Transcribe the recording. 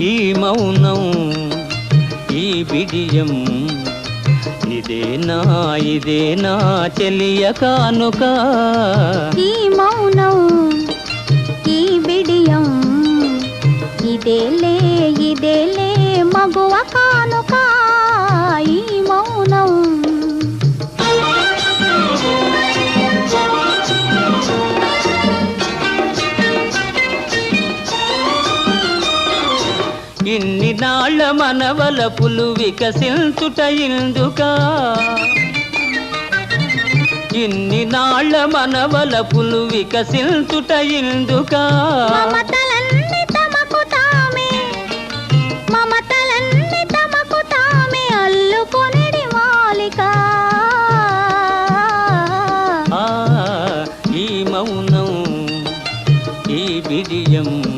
ఈ మౌనం ఈ బిడియం. ఇదేనా ఇదేనా చెలియ కానుక. ఈ మౌనం ఈ బిడియం. ఇదేలే ఇదేలే మగువ కానుకా. ఇన్ని నాళ్ళ మనవలపులు వికసించుట ఇందుక. ఇన్ని నాళ్ళ మనవలపులు వికసించుట ఇందుకా. ఈ మౌనం ఈ విజయం